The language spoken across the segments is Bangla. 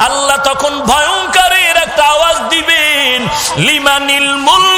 আল্লাহ তখন ভয়ঙ্করের একটা আওয়াজ দিবেন লিমানিল মুলকুল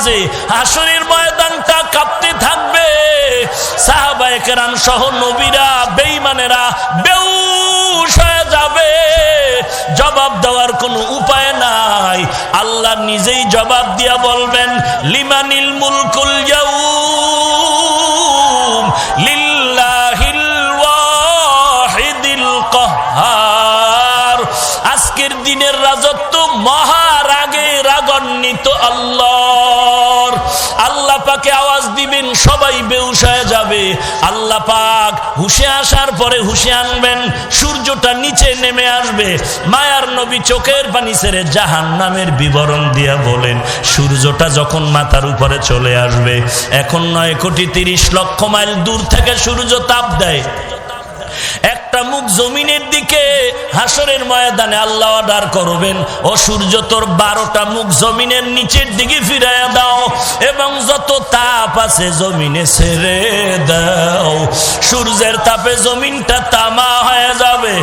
আওয়াজে হাসরের ময়দানটা কাঁপতে থাকবে। সাহাবায়ে কেরাম সহ নবীরা, বেঈমানেরা বেউস হয়ে যাবে। জবাব দেওয়ার কোনো উপায় নাই। আল্লাহ নিজেই জবাব দিয়া বলবেন, লিমানিল মুলকুল কাহ্হার আজকের দিনের রাজত্ব মহারাগে রাগান্বিত আল্লাহ। পাকে আওয়াজ দিবেন, সবাই বেউস হয়ে যাবে। আল্লাহ পাক হুশে আসার পরে হুশে আনবেন, সূর্যটা নিচে নেমে আসবে। মায়ার নবী চোখের পানি ছেড়ে জাহান নামের বিবরণ দিয়া বলেন, সূর্যটা যখন মাথার উপরে চলে আসবে, এখন নয় কোটি তিরিশ লক্ষ মাইল দূর থেকে সূর্য তাপ দেয়। একটা মুখ জমিনের দিকে হাসরের ময়দানে আল্লাহ অর্ডার করবেন, ও সূর্য তোর বারোটা মুখ জমিনের নিচের দিকে ফিরাইয়া দাও এবং যত তাপ আছে জমিনে ছেড়ে দাও। সূর্যের তাপে জমিনটা তামা হয়ে যাবে।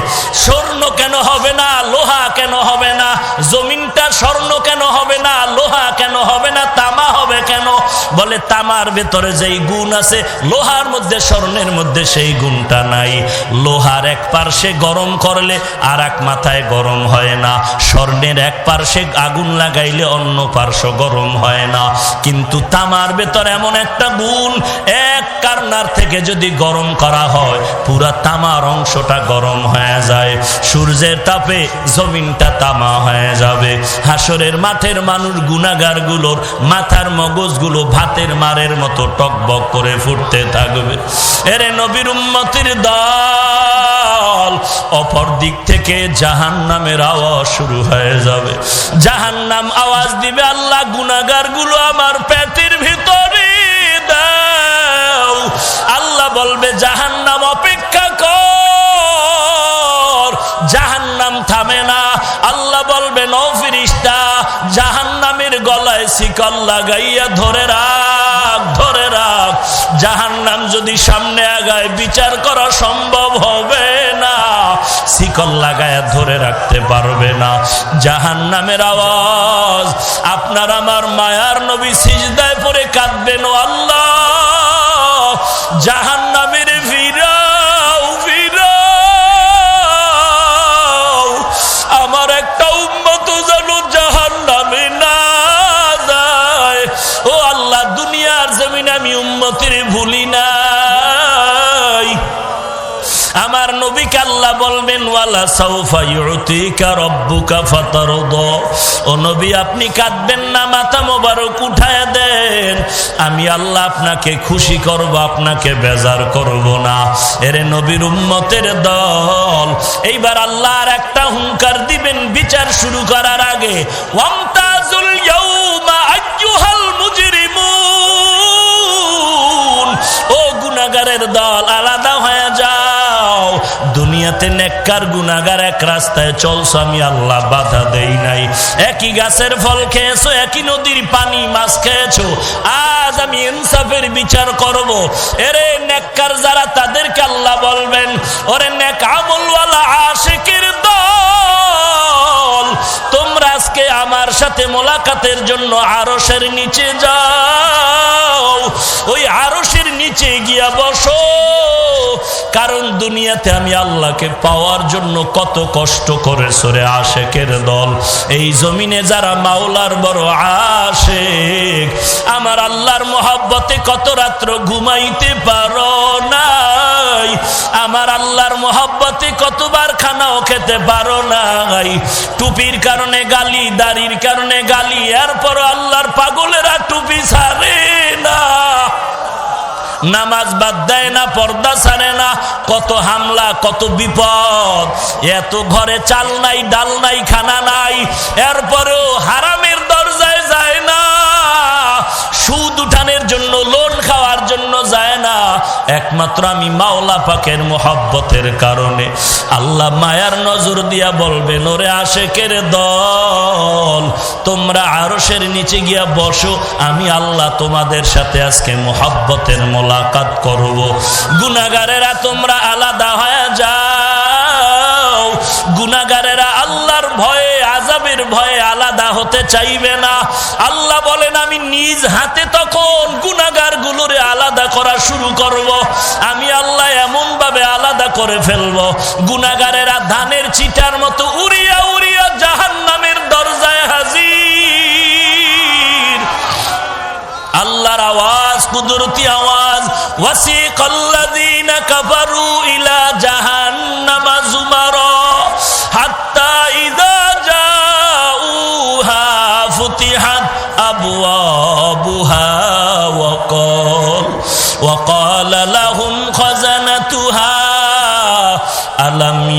স্বর্ণ কেন হবে না, লোহা কেন হবে না? জমিনটা স্বর্ণ কেন হবে না, লোহা কেন হবে না, তামা হবে কেন? বলে তামার ভেতরে যেই গুণ আছে, লোহার মধ্যে, স্বর্ণের মধ্যে সেই গুণটা নাই। লোহার এক পার্শ্বে গরম করলে আর এক মাথায় গরম হয় না। স্বর্ণের এক পার্শ্বে আগুন লাগাইলে অন্য পার্শ্ব গরম হয় না। কিন্তু তামার ভেতর এমন একটা গুণ, এক কারনার থেকে যদি গরম করা হয়, পুরা তামার অংশটা গরম হয়ে যায়। সূর্যের তাপে জমিনটা তামা হয়ে যাবে। হাসরের মাঠের মানুষ গুনাগারগুলোর মাথার মগজগুলো ভাতের মারের মতো টকবক করে ফুটতে থাকবে। এরে নবীর উম্মতির দল! অপর দিক থেকে জাহান নামের আওয়াজ শুরু হয়ে যাবে। জাহান নাম আওয়াজ দিবে, আল্লাহ গুনাগারগুলো আমার পেটের ভিতরে দাও। আল্লাহ বলবে জাহান নাম অপেক্ষা কর। জাহান নাম থামে না। আল্লাহ বলবে নফিরিস্তা জাহান নামের গলায় শিকল লাগাইয়া ধরে রাখ। জাহান নাম যদি সামনে আগায় বিচার করা সম্ভব হবে না। শিকল লাগায় ধরে রাখতে পারবে না। জাহান নামের আওয়াজ, আপনার আমার মায়ার নবী সিজদায় পরে কাঁদবেন আল্লাহ। জাহান আপনি কাঁদবেন না, মাথা মোবারক উঠায় দেন। আমি আল্লাহ আপনাকে খুশি করব, আপনাকে বেজার করব না। এরে নবীর উম্মতের দল। এইবার আল্লাহর একটা হুঙ্কার দিবেন, বিচার শুরু করার আগে। ওয়ামতাজুল দুনিয়াতে নেককার গুনাগার এক রাস্তায় চলছো আমি আল্লাহ বাধা দেই নাই। একই গাছের ফল খেয়েছো, একই নদীর পানি মাছ খেয়েছো। আজ আমি ইনসাফের বিচার করব। এরে নেককার যারা তাদেরকে আল্লাহ বলবেন, ওরে নেক আমলওয়ালা আশিকের তোমরা আজকে আমার সাথে মোলাকাতের জন্য আরসের নিচে যাও। ওই আরসের নিচে গিয়া বসো। কারণ দুনিয়াতে আমি আল্লাহকে পাওয়ার জন্য কত কষ্ট করে সরে আশেকের দল। এই জমিনে যারা মাওলার বড় আশেক, আমার আল্লাহর মোহাব্বতে কত রাত্র ঘুমাইতে পারো নাই। আমার আল্লাহর মোহাব্বতে কতবার খানাও খেতে পারো নাই। টুপির কারণে গালি, দাড়ির কারণে গালি এরপর আল্লাহর পাগলেরা টুপি ছাড়ে না। নামাজ বাদ দেয় না, পর্দা ছাড়ে না। কত হামলা, কত বিপদ। এত ঘরে চাল নাই, ডাল নাই, খানা নাই। এরপরেও হারামের দরজায় যায় না। সুদ উঠানের জন্য, লোন খাওয়ার জন্য একমাত্র আমি মাওলা পাকের মোহাব্বতের কারণে। আল্লাহ মায়ার নজর দিয়া বলবেন ওরে আশেকের দল, তোমরা আরসের নিচে গিয়া বসো, আমি আল্লাহ তোমাদের সাথে আজকে মোহাব্বতের মোলাকাত করব। গুনাগারেরা তোমরা আলাদা হয়ে যাও, গুনাগারেরা আল্লাহর ভয়ে আজাবের ভয়ে আলাদা হতে চাইবে না। আল্লাহ বলেন, আমি নিজ হাতে তখন গুনাগার গুলোরে আলাদা করা শুরু করব। আমি আল্লাহ এমন ভাবে আলাদা করে ফেলব। গুনাগারেরা ধানের চিটার মতো উড়িয়া উড়িয়া জাহান নামের দরজায় হাজির। আল্লাহর আওয়াজ, কুদরতি আওয়াজ ওয়াসি ওয়াসিকাল্লাযীনা কাফারু ইলা জাহান্নামা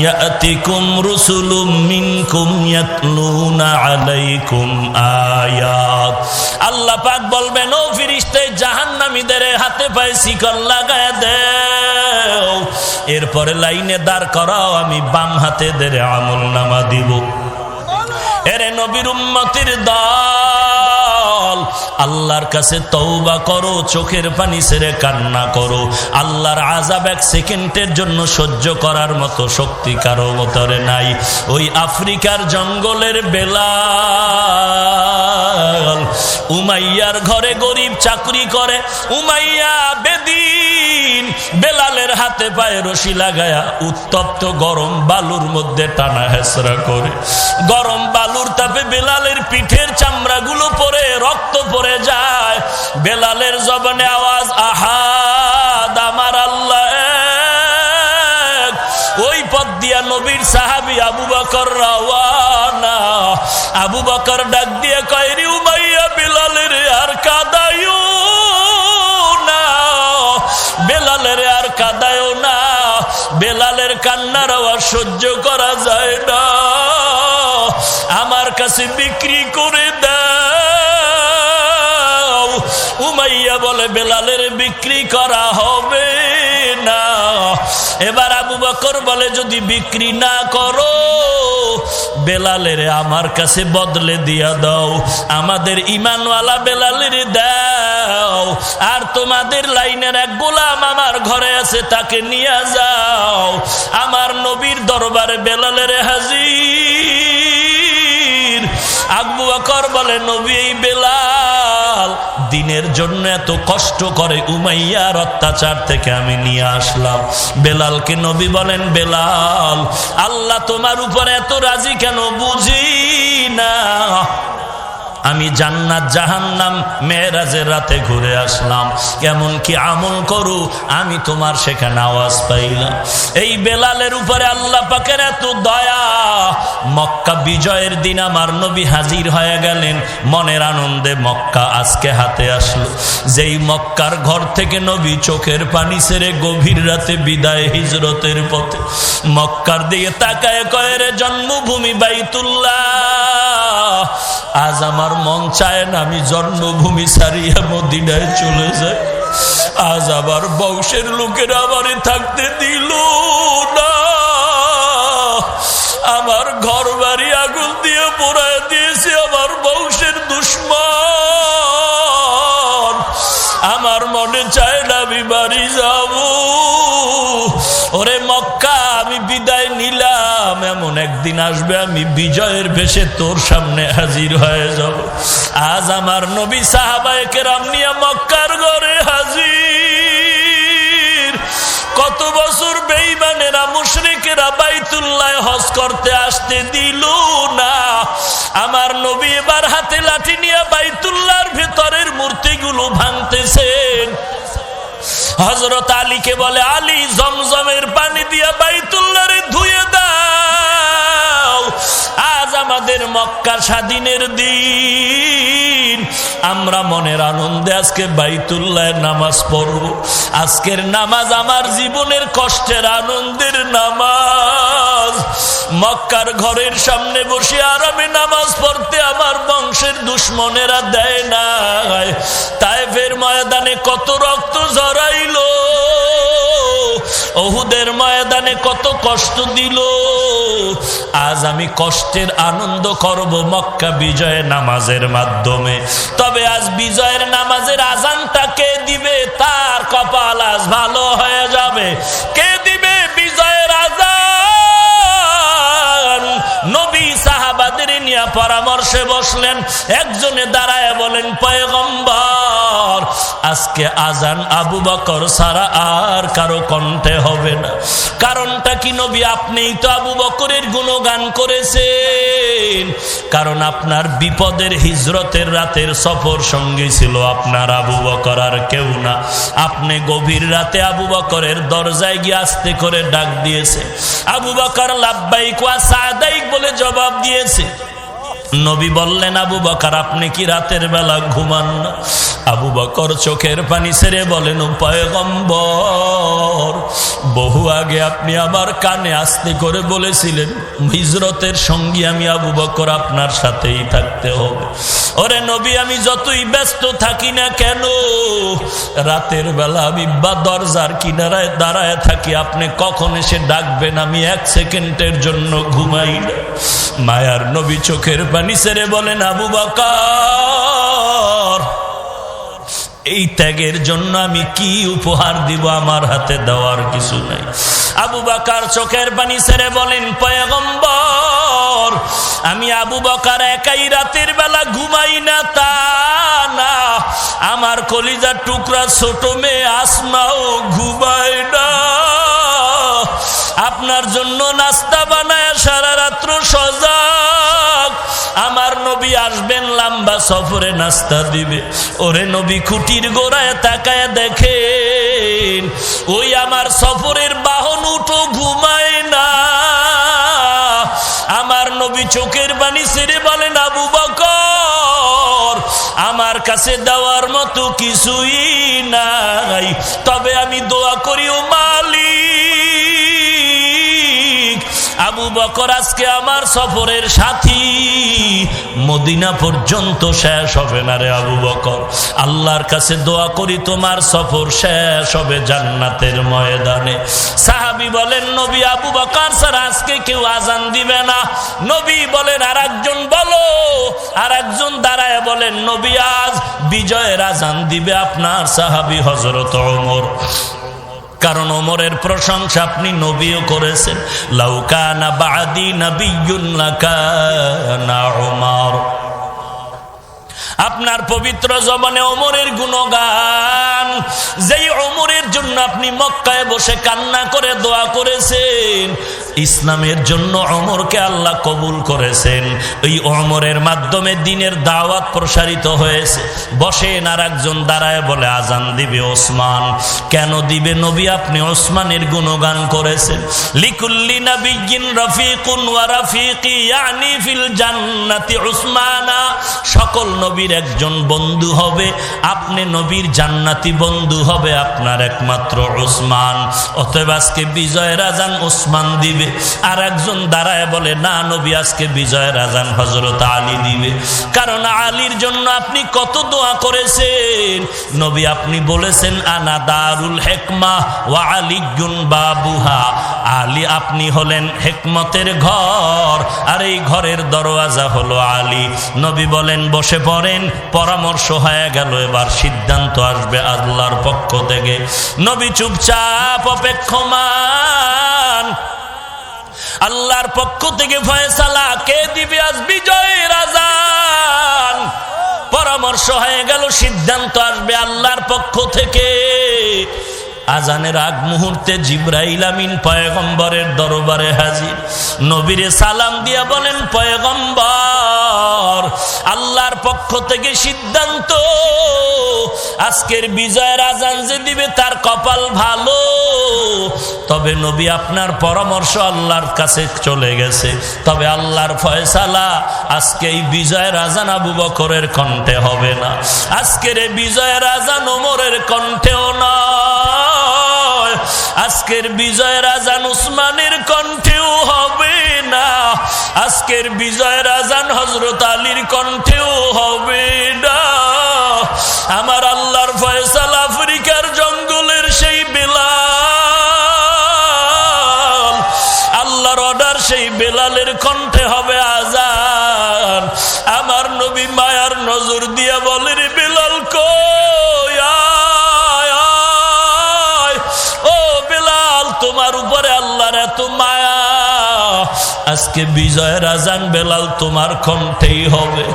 ইয়াতিকুম রুসুলুম মিনকুম ইয়াতলুনা আলাইকুম আয়াত আল্লাহ পাক বলবেন, ও জাহান্নামীদের হাতে পায়ে শিকল লাগায় দেও। এরপরে লাইনে দাঁড় করাও, আমি বাম হাতে দেরে আমল নামা দিব। এরে নবীর উম্মতির দল আল্লাহর কাছে তৌবা করো, চোখের পানি ছেড়ে কান্না করো। আল্লাহর আজাব এক সেকেন্ডের জন্য সহ্য করার মতো শক্তি কারও মতরে নাই। ওই আফ্রিকার জঙ্গলের বেলা উমাইয়ার ঘরে গরিব চাকরি করে। উমাইয়া বেদিন বেলালের হাতে পায়ে রশি লাগায়া উত্তপ্ত গরম বালুর মধ্যে টানা হেসরা করে। গরম বালুর তাপে বেলালের পিঠের চামড়াগুলো পরে, রক্ত পরে যায়। বেলালের জবানে আওয়াজ আহাদ আমার আল্লাহ! ওই পথ দিয়া নবীর সাহাবি আবু বকর রাওয়ানা। আবু বকর ডাক দিয়ে কয়রি উমাইয়া বেলালের আর কাদায়ু না। বেলালের আর কাদায়ও না। বেলালের কান্নার আওয়াজ সহ্য করা যায় না। আমার কাছে বিক্রি করে দাও উমাইয়া বলে, বেলালের বিক্রি করা হবে না। এবার আবু বকর বলে, যদি বিক্রি না করো, বেলালের আমার কাছে বদলে দিয়া দাও। আমাদের ইমানওয়ালা বেলালের দাও। আর তোমাদের লাইনের এক গোলাম আমার ঘরে আছে, তাকে নিয়ে যাও। আমার নবীর দরবারে বেলালের হাজির। আবু বকর বলে, নবী বেলাল দিনের জন্য এত কষ্ট করে উমাইয়ার অত্যাচার থেকে আমি নিয়ে আসলাম। বেলালকে নবী বলেন, বেলাল, আল্লাহ তোমার উপর এত রাজি কেন? বুঝি না। আমি জান্নাত, জাহান্নাম, মেয়েরাজের রাতে ঘুরে আসলাম। কেমন কি আমল করু, আমি তোমার সেখানে আওয়াজ পাইলাম। এই বেলালের উপরে আল্লাহ পাকের এত দয়া। মক্কা বিজয়ের দিন আমার নবী হাজির হয়ে গেলেন। মনের আনন্দে মক্কা আজকে হাতে আসলো। যেই মক্কার ঘর থেকে নবী চোখের পানি ছেড়ে গভীর রাতে বিদায় হিজরতের পথে মক্কার দিকে তাকায় কয়ের জন্মভূমি বাইতুল্লাহ, আজ আমার মন চায় না, আমি জন্মভূমি সারিয়া মদিনায় চলে যাই। আজ আবার বংশের লোকেরা আমারে থাকতে দিল না। আমার ঘর বাড়ি আগুন দিয়ে পোড়ায় দিয়েছে আমার বংশের দুশ্মন। আমার মনে চায় না আমি বাড়ি যাব এমন একদিন আসবে, আমি বিজয়ের বেশে তোর সামনে হাজির হয়ে যাব। আজ আমার নবী সাহাবায়ে কেরাম মক্কার ঘরে হাজির। কত বছর বেইমানেরা মুশরিকেরা বাইতুল্লাহ হজ করতে আসতে দিল না। আমার নবী এবার হাতে লাঠি নিয়ে বাইতুল্লার ভেতরের মূর্তিগুলো ভাঙতেছেন হজরত আলীকে বলে, আলী, জমজমের পানি দিয়া বাইতুল্লারে আমাদের মক্কা স্বাধীনের দিন। আমরা মনের আনন্দে আজকে বাইতুল্লাহ নামাজ পড়ব। আজকের নামাজ আমার জীবনের কষ্টের আনন্দের নামাজ। মক্কার ঘরের সামনে বসে আর আমি নামাজ পড়তে আমার বংশের দুশ্মনেরা দেয় না। তাই ফের ময়দানে কত রক্ত জড়াইলো অহুদের ময়দানে কত কষ্ট দিল। আজ আমি কষ্টের আনন্দ করব মক্কা বিজয়ের নামাজের মাধ্যমে। তবে আজ বিজয়ের নামাজের আজানটা কে দিবে? তার কপাল আজ ভালো হয়ে যাবে। কে নিয়ে পরামর্শে বসলেন। একজনে দাঁড়ায় বলেন, পয়গম্বর, আজকে আজান আবু বকর সারা আর কারও কণ্ঠে হবে না। কারণটা কি নবী, আপনিই তো আবু বকরের গুণগান করেছেন। কারণ আপনার বিপদের হিজরতের রাতের সফর সঙ্গী ছিল আপনার আবু বকর আর কেউ না। আপনি গভীর রাতে আবু বকরের দরজায় গিয়ে আস্তে করে ডাক দিয়েছে। আবু বকর লাভবাইক ওয়া সাদাইক বলে জবাব দিয়েছে। নবী বললেন আবু বকার আপনি কি রাতের বেলা ঘুমান না? আবু বকর চোখের পানি ছেড়ে বলেন পয়গম্বর, বহু আগে আপনি আমার কানে আস্তে করে বলেছিলেন, হিজরতের সঙ্গী আমি আবু বকর, আপনার সাথেই থাকতে হবে। ওরে নবী, আমি যতই ব্যস্ত থাকি না কেন, রাতের বেলা আমি বা দরজার কিনারায় দাঁড়ায় থাকি, আপনি কখন এসে ডাকবেন, আমি এক সেকেন্ডের জন্য ঘুমাই না। মায়ার নবী চোখের পানি ছেড়ে বলেন, আবু বাকার এই ত্যাগের জন্য আমি কি উপহার দিব আমার হাতে দেওয়ার কিছু নাই। আবু বাকার চোখের পানি ছেড়ে বলেন, পয়গম্বর, আমি আবু বাকার একাই রাতের বেলা ঘুমাই না, তা না। আমার কলিজার টুকরা ছোট মেয়ে আসমাও ঘুমায় না। আপনার জন্য নাস্তা বানায় সারা রাত্র সজাগ। আমার নবী আসবেন লম্বা সফরে নাস্তা দিবে। ওরে নবী খুঁটির গোড়ায় তাকায় দেখেন, ওই আমার সফরের বাহন উঠো ঘুমায় না। আমার নবী চোখের বাণী ছেড়ে বলেন, আবু বকর, আমার কাছে দেওয়ার মতো কিছুই নাই। তবে আমি দোয়া করি, ও মালিক। আবু বকর আজকে আমার সফরের সাথী। মদিনা পর্যন্ত শেষ হবে না রে আবু বকর। আল্লাহর কাছে দোয়া করি তোমার সফর শেষ হবে জান্নাতের ময়দানে। সাহাবি বলেন, নবী আবু বকর স্যার আজকে কেউ আজান দিবে না। নবী বলেন আর একজন বলো। আর একজন দাঁড়ায় বলেন, নবী আজ বিজয়ের আজান দিবে আপনার সাহাবি হজরত ওমর। কারণ ওমরের প্রশংসা আপনি নবীও করেছেন। লাউকানা বাদি ওমর আপনার পবিত্র জবানে ওমরের গুণগান। যেই অমরের জন্য আপনি মক্কায় বসে কান্না করে দোয়া করেছেন ইসলামের জন্য অমরকে আল্লাহ কবুল করেছেন। ওই অমরের মাধ্যমে দিনের দাওয়াত প্রসারিত হয়েছে। বসেন আর একজন দাঁড়ায় বলে, আজান দিবে ওসমান। কেন দিবে নবী? আপনি ওসমানের গুণগান করেছেন। লিকুল্লি নবীন রফিকুন ওয়া রফিকি, ইয়ানি ফিল জান্নাতি উসমানা। সকল নবীর একজন বন্ধু হবে। আপনি নবীর জান্নাতি বন্ধু হবে আপনার একমাত্র ওসমান অতএব আজকে বিজয়ের আজান ওসমান দিবে। আর একজন দাঁড়ায় বলে, না নবী, আজকে বিজয় রাজান হজরত আলী দিবে। কারণ আলীর জন্য আপনি কত দোয়া করেছেন। নবী আপনি বলেছেন, আনা দারুল হেকমা ওয়া আলিগুন বাবুহা। আলী আপনি হলেন হেকমতের ঘর, আর এই ঘরের দরওয়াজা হলো আলী। নবী বলেন, বসে পড়েন, পরামর্শ হয়ে গেল, এবার সিদ্ধান্ত আসবে আল্লাহর পক্ষ থেকে। নবী চুপচাপ অপেক্ষমান আল্লাহর পক্ষ থেকে ফয়সালা, কে দিবে আজ বিজয় রাজান পরামর্শ হয়ে গেল, সিদ্ধান্ত আসবে আল্লাহর পক্ষ থেকে। আজানের আগ মুহূর্তে জিব্রাইল আমিন পয়গম্বরের দরবারে হাজির। নবীরে সালাম দিয়া বলেন, পয়গম্বর, আল্লাহর পক্ষ থেকে সিদ্ধান্ত, আজকের বিজয়ের আজান যে দিবে তার কপাল ভালো। তবে নবী আপনার পরামর্শ আল্লাহর কাছে চলে গেছে। তবে আল্লাহর ফয়সালা আজকে এই বিজয়ের আজান আবু বকরের কণ্ঠে হবে না। আজকের এই বিজয়ের আজান ওমরের কণ্ঠেও নয় আজকের বিজয় রাজান উসমানের কণ্ঠেও হবে না। আজকের বিজয় রাজান হজরত আলীর কণ্ঠেও হবে না। আমার আল্লাহর ফয়সাল আফ্রিকার জঙ্গলের সেই বেলাল। আল্লাহর অর্ডার সেই বেলালের কণ্ঠে হবে আজান আমার নবী মায়ার নজর দিয়া বলে রে বেলাল কই? আজকে বিজয়ের আজান বেলাল তোমার কণ্ঠেই হবে।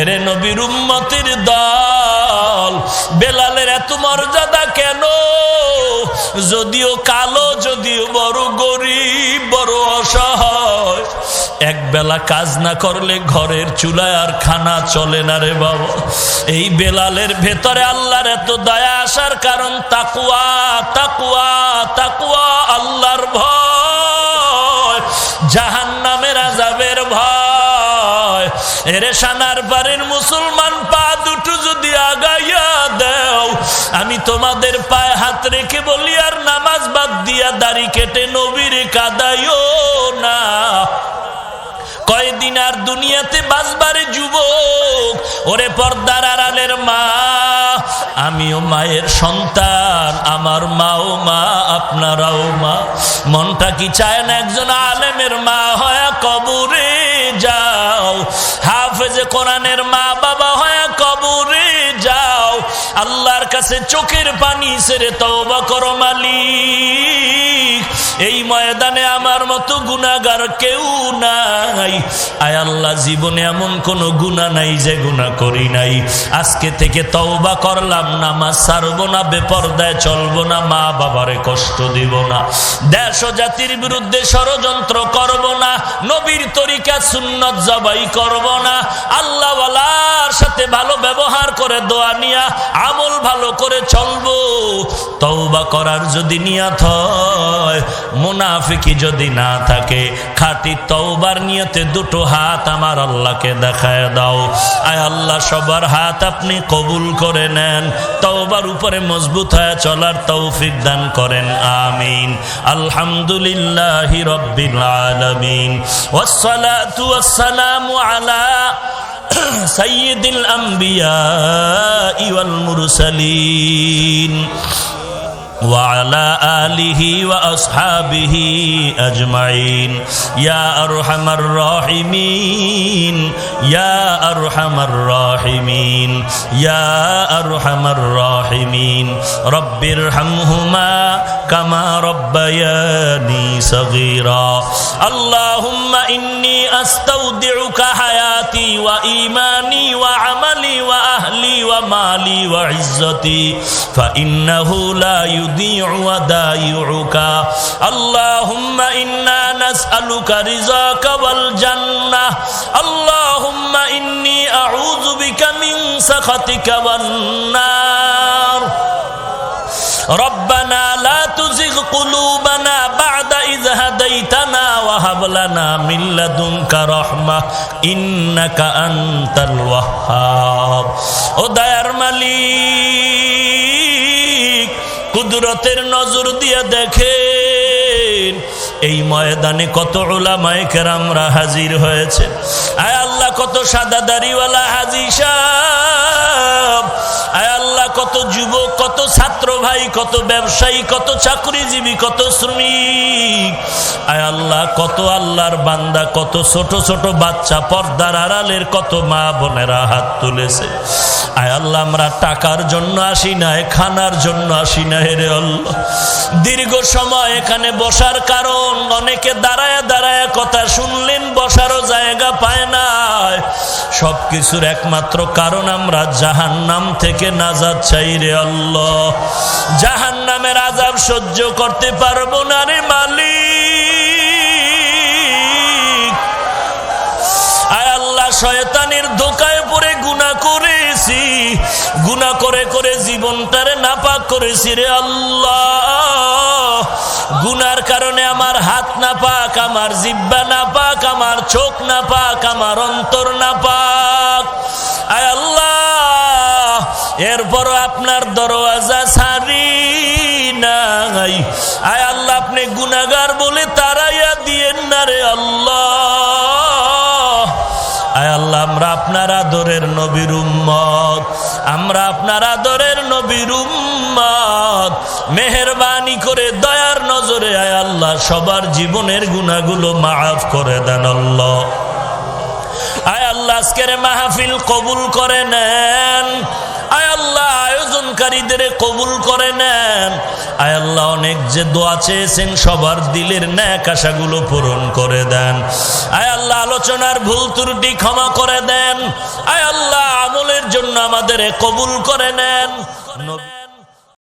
এরে নবীর উম্মতির দল, বেলালের এত মর্যাদা কেন? যদিও কালো, যদিও বড় গরিব, বড় অসহায়। এক বেলা কাজ না করলে ঘরের চুলায় আর খানা চলে না রে বাবা। এই বেলালের ভেতরে আল্লাহর এত দয়া আসার কারণ তাকুয়া তাকুয়া তাকুয়া আল্লাহর ভয়। জাহান এরে সানার মুসলমান পা দুটো যদি আগাইয়া দেও, আমি তোমাদের পায়ে হাত রেখে বলি, আর নামাজ বাদ দিয়া দাড়ি কেটে নবীর কাদাইও না। কয়দিন আর দুনিয়াতে বাসবারে যুবক, ওরে পর্দার আড়ালের মা, আমিও মায়ের সন্তান, আমার মাও মা, আপনারাও মা। মনটা কি চায় না একজন আলেমের মা, হয় কবরে যাও। হাফেজে কোরআনের মা বাবা হয় কবরে আল্লাহর কাছে চোখের পানি সেরে তওবা করো, মালিক। এই ময়দানে আমার মতো গুনাগার কেউ নাই। আয় আল্লাহ, জীবনে এমন কোন গুণা নাই যে গুণা করি নাই। আজকে থেকে তওবা করলাম, নামাজ ছাড়বো না, বেপরদায় চলবো না, মা বাবারে কষ্ট দিব না। দেশ ও জাতির বিরুদ্ধে ষড়যন্ত্র করব না, নবীর তরিকা সুন্নত জবাই করব না। আল্লাহওয়ালার সাথে ভালো ব্যবহার করে দোয়া নিয়া আমল ভালো করে চলবো। তওবা করার যদি নিয়াত হয়, মুনাফিকি যদি না থাকে, খাটি তওবার নিয়তে দুটো হাত আমার আল্লাহকে দেখায় দাও। আয় আল্লাহ, সবার হাত আপনি কবুল করে নেন। তওবার উপরে মজবুত হয়ে চলার তৌফিক দান করেন, আমিন। আলহামদুলিল্লাহ রব্বিল আলামিন। ওয়াসসালাতু ওয়াসসালামু সাইয়েদুল আম্বিয়া ইওয়াল মুরসালিন। وعلى آله وأصحابه أجمعين. يا أرحم الراحمين. يا أرحم الراحمين. يا أرحم الراحمين. رب ارحمهما كما ربياني صغيرا. اللهم إني أستودعك حياتي وإيماني وعملي وأهلي ومالي وعزتي فإنه لا يضيع ودايعك اللهم إنا نسألك رزاك والجنة اللهم إني أعوذ بك من سخطك والنار ربنا لا تزغ قلوبنا بعد إذ هديتنا হাবলানা মিল্লাদুমকা রহমা ইন্নাকা আন্তাল ওয়াহাব। ও দয়ার মালিক কুদরতের নজর দিয়ে দেখে এই ময়দানে কত ওলামায় কেরামরা হাজির হয়েছে। আয় আল্লাহ, কত সাদা দাড়িওয়ালা হাজি আয় আল্লাহ, কত যুবক, কত ছাত্র ভাই, কত ব্যবসায়ী, কত চাকরিজীবী, কত শ্রমিক। আয় আল্লাহ, কত আল্লাহর বান্দা, কত ছোট ছোট বাচ্চা, পর্দার আড়ালের কত মা বোনেরা হাত তুলেছে। আয় আল্লাহ, আমরা টাকার জন্য আসি না খানার জন্য আসি না হেরে আল্লাহ। দীর্ঘ সময় এখানে বসার কারণ অনেকে দাঁড়ায় দাঁড়ায় কথা শুনলেন, বসারও জায়গা পায় না। সবকিছুর একমাত্র কারণ আমরা জাহান নাম থেকে নাজাদ চাই রে আল্লাহ। জাহান নামের আজাব সহ্য করতে পারব না রে মালিক। করেছি গুণা করে করে জীবনটারে নাপাক করেছি রে আল্লাহ। গুনার কারণে আমার হাত না পাক আমার জিব্বা না পাক আমার চোখ না পাক আমার অন্তর না পাক আয় আল্লাহ, এরপরও আপনার দরওয়াজা সারি নাই। আয় আল্লাহ, আপনি গুনাগার বলে তারাইয়া দিয়েন না রে আল্লাহ। আল্লাহ, আমরা আপনার আদরের নবীর উম্মত। আমরা আপনার আদরের নবীর উম্মত। মেহরবানি করে দয়ার নজরে আয় আল্লাহ, সবার জীবনের গুণাগুলো মাফ করে দেন আল্লাহ। আয় আল্লাহ, আজকের মাহফিল কবুল করে নেন। আয় আল্লাহ আয়োজনকারীদের কবুল করে নেন। আয় আল্লাহ, অনেক যে দোয়া চেয়েছেন সবার দিলের ন্যাক আশাগুলো পূরণ করে দেন। আয় আল্লাহ, আলোচনার ভুল ত্রুটি ক্ষমা করে দেন। আয় আল্লাহ, আমলের জন্য আমাদের কবুল করে নেন।